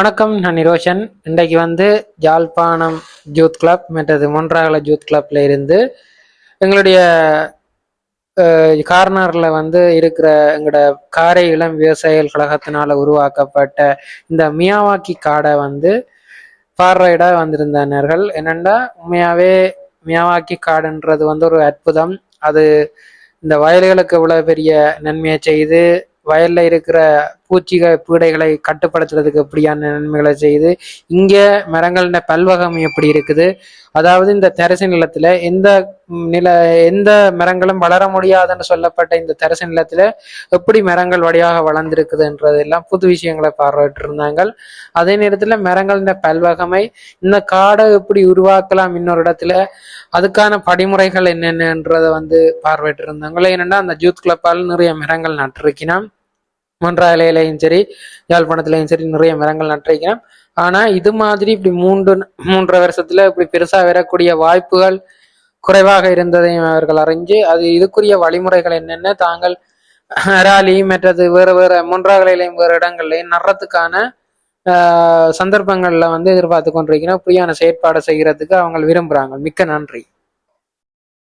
வணக்கம் நான் நிரோஷன் இன்றைக்கு வந்து ஜாழ்ப்பாணம் ஜூத் கிளப் மற்றது மொன்றாகல ஜூத் கிளப்ல இருந்து எங்களுடைய கார்னரில் வந்து இருக்கிற எங்களோட காரை இளம் விவசாயிகள் கழகத்தினால உருவாக்கப்பட்ட இந்த மியாவாக்கி காடை வந்து பார்வையிட வந்திருந்தனர்கள். என்னென்னா உண்மையாகவே மியாவாக்கி காடுன்றது வந்து ஒரு அற்புதம். அது இந்த வயல்களுக்கு இவ்வளோ பெரிய நன்மையை செய்து வயலில் இருக்கிற பூச்சிகள் பீடைகளை கட்டுப்படுத்துறதுக்கு எப்படியான நன்மைகளை செய்யுது இங்கே மரங்கள பல்வகம் எப்படி இருக்குது? அதாவது இந்த தெரசு நிலத்துல எந்த நில எந்த மரங்களும் வளர முடியாதுன்னு சொல்லப்பட்ட இந்த தெரசு நிலத்துல எப்படி மரங்கள் வழியாக வளர்ந்துருக்குதுன்றதெல்லாம் புது விஷயங்களை பார்வையிட்டு இருந்தாங்க அதே நேரத்துல மரங்களின் பல்வகமை இந்த காடை எப்படி உருவாக்கலாம் இன்னொரு இடத்துல அதுக்கான படிமுறைகள் என்னென்னன்றதை வந்து பார்வையிட்டு இருந்தாங்களே என்னன்னா அந்த ஜூத் கிளப்பால் நிறைய மரங்கள் நட்டிருக்கினான் மொன்றாலையிலையும் சரி யாழ்ப்பாணத்துலையும் சரி நிறைய மரங்கள் நட்டிருக்கிறேன் ஆனால் இது மாதிரி இப்படி மூன்று மூன்றரை வருஷத்துல இப்படி பெருசாக வரக்கூடிய வாய்ப்புகள் குறைவாக இருந்ததையும் அவர்கள் அறிஞ்சு அது இதுக்குரிய வழிமுறைகள் என்னென்ன தாங்கள் ராலியும் மற்றது வேறு வேறு மூன்றாகலையிலையும் வேறு இடங்கள்லையும் நடுறதுக்கான சந்தர்ப்பங்களில் வந்து எதிர்பார்த்து கொண்டிருக்கிறோம். இப்படியான செயற்பாடு செய்கிறதுக்கு அவங்க விரும்புகிறாங்க மிக்க நன்றி.